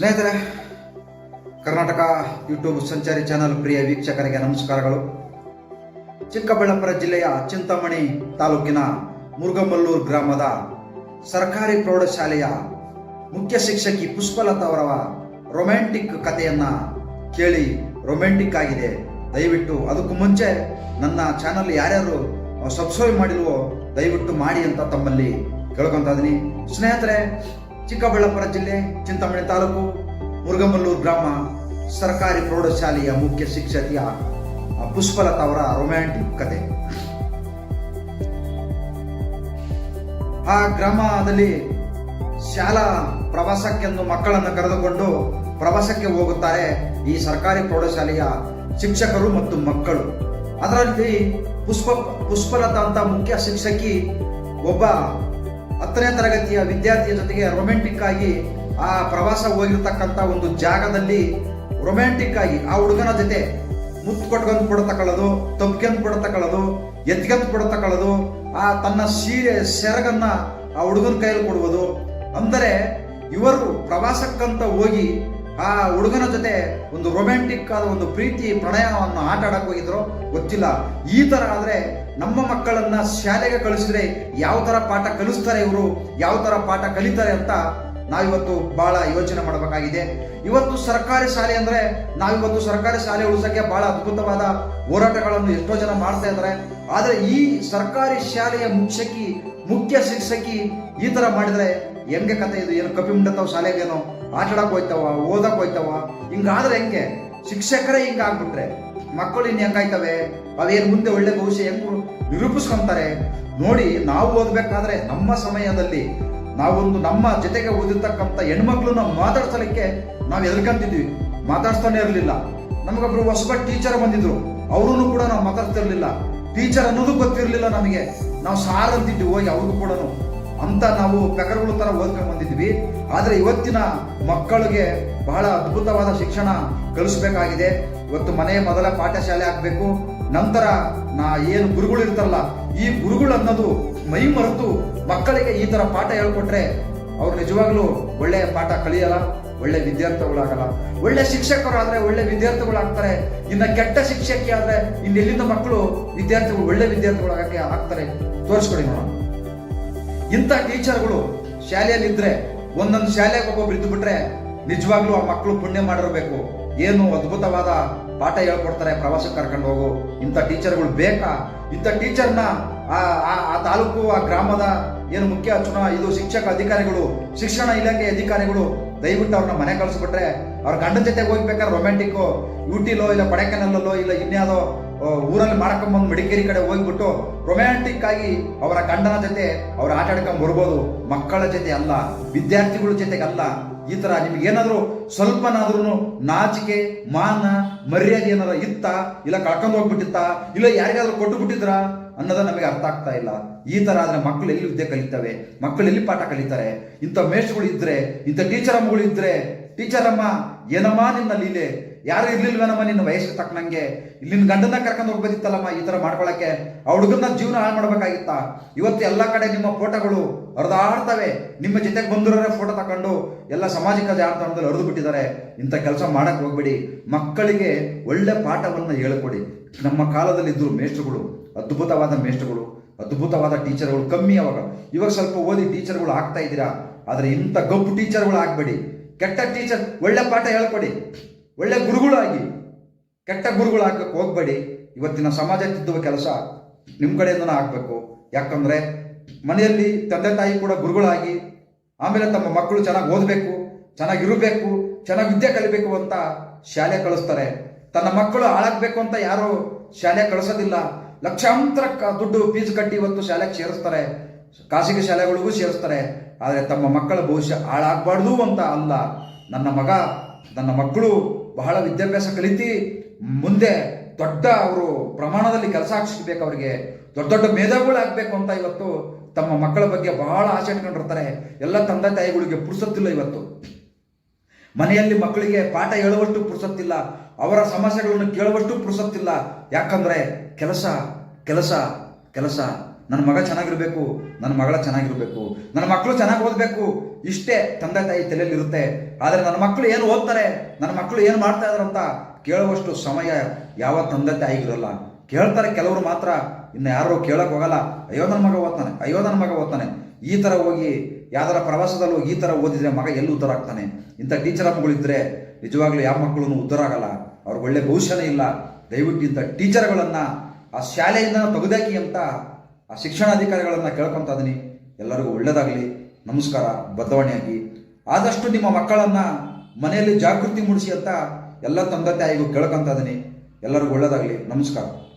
ಸ್ನೇಹಿತರೆ, ಕರ್ನಾಟಕ ಯೂಟ್ಯೂಬ್ ಸಂಚಾರಿ ಚಾನಲ್ ಪ್ರಿಯ ವೀಕ್ಷಕರಿಗೆ ನಮಸ್ಕಾರಗಳು. ಚಿಕ್ಕಬಳ್ಳಾಪುರ ಜಿಲ್ಲೆಯ ಚಿಂತಾಮಣಿ ತಾಲೂಕಿನ ಮುರುಗಮಲ್ಲೂರು ಗ್ರಾಮದ ಸರ್ಕಾರಿ ಪ್ರೌಢಶಾಲೆಯ ಮುಖ್ಯ ಶಿಕ್ಷಕಿ ಪುಷ್ಪಲತಾ ಅವರ ರೊಮ್ಯಾಂಟಿಕ್ ಕಥೆಯನ್ನ ಕೇಳಿ ರೊಮ್ಯಾಂಟಿಕ್ ಆಗಿದೆ. ದಯವಿಟ್ಟು ಅದಕ್ಕೂ ಮುಂಚೆ ನನ್ನ ಚಾನಲ್ ಯಾರ್ಯಾರು ಸಬ್ಸ್ಕ್ರೈಬ್ ಮಾಡಿಲ್ವೋ ದಯವಿಟ್ಟು ಮಾಡಿ ಅಂತ ತಮ್ಮಲ್ಲಿ ಕೇಳ್ಕೊಂತ ಇದ್ದೀನಿ. ಸ್ನೇಹಿತರೆ ಚಿಕ್ಕಬಳ್ಳಾಪುರ ಜಿಲ್ಲೆ ಚಿಂತಾಮಣಿ ತಾಲೂಕು ಮುರುಗಮಲ್ಲೂರು ಗ್ರಾಮ, ಸರ್ಕಾರಿ ಪ್ರೌಢಶಾಲೆಯ ಮುಖ್ಯ ಶಿಕ್ಷಕಿಯ ಪುಷ್ಪಲತಾ ಅವರ ರೊಮ್ಯಾಂಟಿಕ್ ಕತೆ. ಆ ಗ್ರಾಮದಲ್ಲಿ ಶಾಲಾ ಪ್ರವಾಸಕ್ಕೆಂದು ಮಕ್ಕಳನ್ನು ಕರೆದುಕೊಂಡು ಪ್ರವಾಸಕ್ಕೆ ಹೋಗುತ್ತಾರೆ ಈ ಸರ್ಕಾರಿ ಪ್ರೌಢಶಾಲೆಯ ಶಿಕ್ಷಕರು ಮತ್ತು ಮಕ್ಕಳು. ಅದರಲ್ಲಿ ಪುಷ್ಪ, ಪುಷ್ಪಲತಾ ಅಂತ ಮುಖ್ಯ ಶಿಕ್ಷಕಿ ಒಬ್ಬ ಹತ್ತನೇ ತರಗತಿಯ ವಿದ್ಯಾರ್ಥಿಯ ಜೊತೆಗೆ ರೊಮ್ಯಾಂಟಿಕ್ ಆಗಿ ಆ ಪ್ರವಾಸ ಹೋಗಿರ್ತಕ್ಕಂಥ ಒಂದು ಜಾಗದಲ್ಲಿ ರೊಮ್ಯಾಂಟಿಕ್ ಆಗಿ ಆ ಹುಡುಗನ ಜೊತೆ ಮುತ್ತು ಕೊಟ್ಕೊಂಡು ಕೂಡ ತಕೊಳ್ಳೋದು ತಪ್ಕೊಂಡ್ ಕೂಡ ತಕೊಳ್ಳೋದು ಆ ತನ್ನ ಸೀರೆ, ಸೆರಗನ್ನ ಆ ಹುಡುಗನ ಕೈಯಲ್ಲಿ ಕೊಡುವುದು. ಅಂದರೆ ಇವರು ಪ್ರವಾಸಕ್ಕಂತ ಹೋಗಿ ಆ ಹುಡುಗನ ಜೊತೆ ಒಂದು ರೊಮ್ಯಾಂಟಿಕ್ ಆದ ಒಂದು ಪ್ರೀತಿ, ಪ್ರಣಯವನ್ನು ಆಟ ಆಡಕ್ಕೆ ಹೋಗಿದ್ರು ಗೊತ್ತಿಲ್ಲ. ಈ ತರ ಆದ್ರೆ ನಮ್ಮ ಮಕ್ಕಳನ್ನ ಶಾಲೆಗೆ ಕಳಿಸಿದ್ರೆ ಯಾವ ತರ ಪಾಠ ಕಲಿಸ್ತಾರೆ ಇವರು, ಯಾವ ತರ ಪಾಠ ಕಲಿತಾರೆ ಅಂತ ನಾವಿವತ್ತು ಬಹಳ ಯೋಚನೆ ಮಾಡಬೇಕಾಗಿದೆ. ಇವತ್ತು ಸರ್ಕಾರಿ ಶಾಲೆ ಅಂದ್ರೆ ನಾವಿವತ್ತು ಸರ್ಕಾರಿ ಶಾಲೆ ಉಳಿಸಕ್ಕೆ ಬಹಳ ಅದ್ಭುತವಾದ ಹೋರಾಟಗಳನ್ನು ಎಷ್ಟೋ ಜನ ಮಾಡ್ತಾ ಇದ್ದಾರೆ. ಆದ್ರೆ ಈ ಸರ್ಕಾರಿ ಶಾಲೆಯ ಮುಖ್ಯಕಿ, ಮುಖ್ಯ ಶಿಕ್ಷಕಿ ಈ ತರ ಮಾಡಿದ್ರೆ ಹೆಂಗೆ ಕತೆ ಇದು? ಏನು ಕಪಿ ಮುಂಡತಾವ ಶಾಲೆಗೇನೋ? ಆಟಾಡಕ್ ಹೋಯ್ತಾವ, ಓದಕ್ ಹೋಯ್ತಾವ? ಹಿಂಗಾದ್ರೆ ಹೆಂಗೆ? ಶಿಕ್ಷಕರೇ ಹಿಂಗಾಗ್ಬಿಟ್ರೆ ಮಕ್ಕಳು ಇನ್ ಹೆಂಗಾಯ್ತವೆ? ಅವೇನ್ ಮುಂದೆ ಒಳ್ಳೆ ಭವಿಷ್ಯ ಹೆಂಗ್ ನಿರೂಪಿಸ್ಕೊಂತಾರೆ. ನೋಡಿ, ನಾವು ಓದಬೇಕಾದ್ರೆ ನಮ್ಮ ಸಮಯದಲ್ಲಿ ನಾವೊಂದು ನಮ್ಮ ಜೊತೆಗೆ ಓದಿರ್ತಕ್ಕಂಥ ಹೆಣ್ಮಕ್ಳನ್ನ ಮಾತಾಡ್ಸಲಿಕ್ಕೆ ನಾವು ಎದ್ರಕಂತಿದ್ವಿ. ಮಾತಾಡ್ಸ್ತಾನೆ ಇರಲಿಲ್ಲ. ನಮಗೊಬ್ರು ಹೊಸಬ ಟೀಚರ್ ಬಂದಿದ್ರು. ಅವ್ರೂ ಕೂಡ ನಾವು ಮಾತಾಡ್ತಿರ್ಲಿಲ್ಲ ಟೀಚರ್ ಅನ್ನೋದು ಗೊತ್ತಿರಲಿಲ್ಲ ನಮಗೆ. ನಾವು ಸಾರ್ ಅಂತಿದ್ವಿ ಹೋಗಿ ಅವ್ರಿಗೂ ಕೂಡ ಅಂತ ನಾವು ಪೆಕರ್ಗಳ ಥರ ಓದ್ಕೊಂಡ್ ಬಂದಿದ್ವಿ. ಆದರೆ ಇವತ್ತಿನ ಮಕ್ಕಳಿಗೆ ಬಹಳ ಅದ್ಭುತವಾದ ಶಿಕ್ಷಣ ಕಲಿಸ್ಬೇಕಾಗಿದೆ. ಇವತ್ತು ಮನೆಯ ಮೊದಲ ಪಾಠಶಾಲೆ ಆಗ್ಬೇಕು. ನಂತರ ನಾ ಏನು ಗುರುಗಳು ಇರ್ತಾರಲ್ಲ ಈ ಗುರುಗಳು ಅನ್ನೋದು ಮೈ ಮರೆತು ಮಕ್ಕಳಿಗೆ ಈ ತರ ಪಾಠ ಹೇಳ್ಕೊಟ್ರೆ ಅವ್ರು ನಿಜವಾಗ್ಲೂ ಒಳ್ಳೆಯ ಪಾಠ ಕಲಿಯಲ್ಲ, ಒಳ್ಳೆ ವಿದ್ಯಾರ್ಥಿಗಳಾಗಲ್ಲ. ಒಳ್ಳೆ ಶಿಕ್ಷಕರು ಆದ್ರೆ ಒಳ್ಳೆ ವಿದ್ಯಾರ್ಥಿಗಳಾಗ್ತಾರೆ. ಇನ್ನು ಕೆಟ್ಟ ಶಿಕ್ಷಕಿ ಆದರೆ ಇನ್ನೆಲ್ಲಿಂದ ಮಕ್ಕಳು ವಿದ್ಯಾರ್ಥಿಗಳು ಒಳ್ಳೆ ವಿದ್ಯಾರ್ಥಿಗಳಾಗಕ್ಕೆ ಆಗ್ತಾರೆ? ತೋರಿಸ್ಕೊಡಿ ನೋಡೋಣ. ಇಂಥ ಟೀಚರ್ಗಳು ಶಾಲೆಯಲ್ಲಿ ಇದ್ರೆ ಒಂದೊಂದು ಶಾಲೆಗೆ ಒಬ್ಬೊಬ್ರು ಇದ್ದು ಬಿಟ್ರೆ ನಿಜವಾಗ್ಲೂ ಆ ಮಕ್ಕಳು ಪುಣ್ಯ ಮಾಡಿರ್ಬೇಕು. ಏನು ಅದ್ಭುತವಾದ ಪಾಠ ಹೇಳ್ಕೊಡ್ತಾರೆ, ಪ್ರವಾಸಕ್ಕೆ ಕರ್ಕೊಂಡು ಹೋಗು. ಇಂಥ ಟೀಚರ್ಗಳು ಬೇಕಾ? ಇಂಥ ಟೀಚರ್ನ ಆ ತಾಲೂಕು, ಆ ಗ್ರಾಮದ ಏನು ಮುಖ್ಯ ಚುನಾ, ಇದು ಶಿಕ್ಷಕ ಅಧಿಕಾರಿಗಳು, ಶಿಕ್ಷಣ ಇಲಾಖೆ ಅಧಿಕಾರಿಗಳು ದಯವಿಟ್ಟು ಅವ್ರನ್ನ ಮನೆ ಕಳಿಸ್ಬಿಟ್ರೆ, ಅವ್ರ ಗಂಡನ ಜೊತೆಗೆ ಹೋಗ್ಬೇಕಾದ್ರೆ ರೊಮ್ಯಾಂಟಿಕ್ ಊಟಿಲೋ ಇಲ್ಲ ಕೊಡೆಕೆನಲ್ಲೋ ಇಲ್ಲ ಇನ್ಯಾವುದೋ ಊರಲ್ಲಿ ಮಾಡ್ಕೊಂಬಂದು ಮಡಿಕೇರಿ ಕಡೆ ಹೋಗ್ಬಿಟ್ಟು ರೊಮ್ಯಾಂಟಿಕ್ ಆಗಿ ಅವರ ಗಂಡನ ಜೊತೆ ಅವ್ರು ಆಟ ಆಡ್ಕೊಂಡು ಬರ್ಬೋದು ಮಕ್ಕಳ ಜೊತೆ ಅಲ್ಲ, ವಿದ್ಯಾರ್ಥಿಗಳ ಜೊತೆಗೆ ಅಲ್ಲ ಈ ಥರ ನಿಮ್ಗೆ ಏನಾದರೂ ಸ್ವಲ್ಪನಾದ್ರೂ ನಾಚಿಕೆ, ಮಾನ, ಮರ್ಯಾದೆ ಏನಾರ ಇತ್ತ, ಇಲ್ಲ ಕಳ್ಕೊಂಡು ಹೋಗ್ಬಿಟ್ಟಿತ್ತ, ಇಲ್ಲ ಯಾರಿಗಾದ್ರೂ ಕೊಟ್ಟು ಬಿಟ್ಟಿದ್ರಾ ಅನ್ನೋದ ನಮಗೆ ಅರ್ಥ ಆಗ್ತಾ ಇಲ್ಲ. ಈ ತರ ಆದ್ರೆ ಮಕ್ಕಳು ಎಲ್ಲಿ ವಿದ್ಯೆ ಕಲಿತವೆ? ಮಕ್ಕಳು ಎಲ್ಲಿ ಪಾಠ ಕಲಿತಾರೆ? ಇಂಥ ಮೇಷ್ಗಳು ಇದ್ರೆ ಇಂಥ ಟೀಚರ್ ಅಮ್ಮಗಳು ಇದ್ರೆ ಟೀಚರ್ ಅಮ್ಮ ಏನಮ್ಮ ನಿನ್ನ ಲೀಲೆ? ಯಾರು ಇರ್ಲಿಲ್ವೇನಮ್ಮ ನಿನ್ನ ವಯಸ್ಸಿಗೆ ತಕ್ಕನಂಗೆ ಇಲ್ಲಿನ ಗಂಡನ ಕರ್ಕೊಂಡು ಹೋಗ್ಬೋದಿತ್ತಲ್ಲಮ್ಮ ಈ ತರ ಮಾಡ್ಕೊಳಕ್ಕೆ? ಆ ಹುಡುಗನ ಜೀವನ ಹಾಳು ಮಾಡ್ಬೇಕಾಗಿತ್ತಾ? ಇವತ್ತು ಎಲ್ಲ ಕಡೆ ನಿಮ್ಮ ಫೋಟೋಗಳು ಹರಿದಾಡ್ತವೆ. ನಿಮ್ಮ ಜೊತೆಗೆ ಬಂದಿರೋರೇ ಫೋಟೋ ತಕೊಂಡು ಎಲ್ಲ ಸಾಮಾಜಿಕ ಜಾಲತಾಣದಲ್ಲಿ ಹರಿದು ಬಿಟ್ಟಿದ್ದಾರೆ. ಇಂಥ ಕೆಲಸ ಮಾಡಕ್ಕೆ ಹೋಗ್ಬೇಡಿ. ಮಕ್ಕಳಿಗೆ ಒಳ್ಳೆ ಪಾಠವನ್ನ ಹೇಳ್ಕೊಡಿ. ನಮ್ಮ ಕಾಲದಲ್ಲಿ ಇದ್ದರು ಮೇಷ್ಟ್ರುಗಳು, ಅದ್ಭುತವಾದ ಮೇಷ್ಟ್ರುಗಳು, ಅದ್ಭುತವಾದ ಟೀಚರ್ಗಳು ಕಮ್ಮಿ ಅವಾಗ. ಇವಾಗ ಸ್ವಲ್ಪ ಓದಿ ಟೀಚರ್ಗಳು ಆಗ್ತಾ ಇದ್ದೀರಾ? ಆದರೆ ಇಂಥ ಗಬ್ಬು ಟೀಚರ್ಗಳು ಆಗಬೇಡಿ. ಕೆಟ್ಟ ಟೀಚರ್ ಒಳ್ಳೆ ಪಾಠ ಹೇಳ್ಕೊಡಿ. ಒಳ್ಳೆ ಗುರುಗಳಾಗಿ, ಕೆಟ್ಟ ಗುರುಗಳು ಆಗಕ್ಕೆ ಹೋಗ್ಬೇಡಿ. ಇವತ್ತಿನ ಸಮಾಜ ತಿದ್ದುವ ಕೆಲಸ ನಿಮ್ಮ ಕಡೆಯಿಂದನೇ ಆಗಬೇಕು. ಯಾಕಂದರೆ ಮನೆಯಲ್ಲಿ ತಂದೆ ತಾಯಿ ಕೂಡ ಗುರುಗಳಾಗಿ, ಆಮೇಲೆ ತಮ್ಮ ಮಕ್ಕಳು ಚೆನ್ನಾಗಿ ಓದಬೇಕು ಚೆನ್ನಾಗಿರಬೇಕು ಚೆನ್ನಾಗಿ ವಿದ್ಯೆ ಕಲಿಬೇಕು ಅಂತ ಶಾಲೆ ಕಳಿಸ್ತಾರೆ. ತನ್ನ ಮಕ್ಕಳು ಹಾಳಾಗಬೇಕು ಅಂತ ಯಾರು ಶಾಲೆ ಕಳಿಸೋದಿಲ್ಲ. ಲಕ್ಷಾಂತರ ದುಡ್ಡು ಫೀಸ್ ಕಟ್ಟಿ ಇವತ್ತು ಶಾಲೆಗೆ ಸೇರಿಸ್ತಾರೆ. ಖಾಸಗಿ ಶಾಲೆಗಳಿಗೂ ಸೇರಿಸ್ತಾರೆ. ಆದರೆ ತಮ್ಮ ಮಕ್ಕಳ ಭವಿಷ್ಯ ಹಾಳಾಗಬಾರ್ದು ಅಂತ ಅಲ್ಲ. ನನ್ನ ಮಗ, ನನ್ನ ಮಕ್ಕಳು ಬಹಳ ವಿದ್ಯಾಭ್ಯಾಸ ಕಲಿತಿ ಮುಂದೆ ದೊಡ್ಡ ಅವರು ಪ್ರಮಾಣದಲ್ಲಿ ಕೆಲಸ ಹಾಕ್ಸ್ಬೇಕು ಅವರಿಗೆ, ದೊಡ್ಡ ದೊಡ್ಡ ಮೇಧಾವಿಗಳು ಆಗ್ಬೇಕು ಅಂತ ಇವತ್ತು ತಮ್ಮ ಮಕ್ಕಳ ಬಗ್ಗೆ ಬಹಳ ಆಸೆ ಇಟ್ಕೊಂಡಿರ್ತಾರೆ. ಎಲ್ಲ ತಂದೆ ತಾಯಿಗಳಿಗೆ ಪುರ್ಸತ್ತಿಲ್ಲ ಇವತ್ತು. ಮನೆಯಲ್ಲಿ ಮಕ್ಕಳಿಗೆ ಪಾಠ ಹೇಳುವಷ್ಟು ಪುರ್ಸತ್ತಿಲ್ಲ, ಅವರ ಸಮಸ್ಯೆಗಳನ್ನು ಕೇಳುವಷ್ಟು ಪುರ್ಸತ್ತಿಲ್ಲ. ಯಾಕಂದ್ರೆ ಕೆಲಸ ಕೆಲಸ ಕೆಲಸ. ನನ್ನ ಮಗ ಚೆನ್ನಾಗಿರಬೇಕು, ನನ್ನ ಮಗಳ ಚೆನ್ನಾಗಿರಬೇಕು, ನನ್ನ ಮಕ್ಕಳು ಚೆನ್ನಾಗಿ ಓದಬೇಕು, ಇಷ್ಟೇ ತಂದೆ ತಾಯಿ ತಲೆಯಲ್ಲಿ ಇರುತ್ತೆ ಆದರೆ ನನ್ನ ಮಕ್ಕಳು ಏನು ಓದ್ತಾರೆ, ನನ್ನ ಮಕ್ಕಳು ಏನು ಮಾಡ್ತಾ ಇದಾರೆ ಅಂತ ಕೇಳುವಷ್ಟು ಸಮಯ ಯಾವ ತಂದೆ ತಾಯಿಗಿರಲ್ಲ ಕೇಳ್ತಾರೆ ಕೆಲವರು ಮಾತ್ರ, ಇನ್ನು ಯಾರು ಕೇಳಕ್ಕೆ ಹೋಗಲ್ಲ. ಅಯ್ಯೋ, ನನ್ನ ಮಗ ಓದ್ತಾನೆ, ಅಯ್ಯೋ, ನನ್ನ ಮಗ ಓದ್ತಾನೆ. ಈ ಥರ ಹೋಗಿ, ಯಾವ್ದಾರ ಪ್ರವಾಸದಲ್ಲೂ ಈ ಥರ ಓದಿದರೆ ಮಗ ಎಲ್ಲಿ ಉದ್ಧಾರ ಆಗ್ತಾನೆ? ಇಂಥ ಟೀಚರ್ ಮಕ್ಕಳಿದ್ರೆ ನಿಜವಾಗ್ಲೂ ಯಾವ ಮಕ್ಕಳು ಉದ್ಧಾರ ಆಗಲ್ಲ. ಅವ್ರಿಗೆ ಒಳ್ಳೆ ಭವಿಷ್ಯನೇ ಇಲ್ಲ. ದಯವಿಟ್ಟು ಇಂಥ ಟೀಚರ್ಗಳನ್ನು ಆ ಶಾಲೆಯಿಂದ ತೆಗೆದಾಕಿ ಅಂತ ಆ ಶಿಕ್ಷಣಾಧಿಕಾರಿಗಳನ್ನು ಕೇಳ್ಕೊತಾ ಇದೀನಿ. ಎಲ್ಲರಿಗೂ ಒಳ್ಳೇದಾಗಲಿ. ನಮಸ್ಕಾರ, ಬದಲಾವಣೆಯಾಗಿ. ಆದಷ್ಟು ನಿಮ್ಮ ಮಕ್ಕಳನ್ನು ಮನೆಯಲ್ಲಿ ಜಾಗೃತಿ ಮೂಡಿಸಿ ಅಂತ ಎಲ್ಲ ತಂದೆ ತಾಯಿಗೂ ಕೇಳ್ಕೊತಾ ಇದೀನಿ. ಎಲ್ಲರಿಗೂ ಒಳ್ಳೇದಾಗಲಿ. ನಮಸ್ಕಾರ.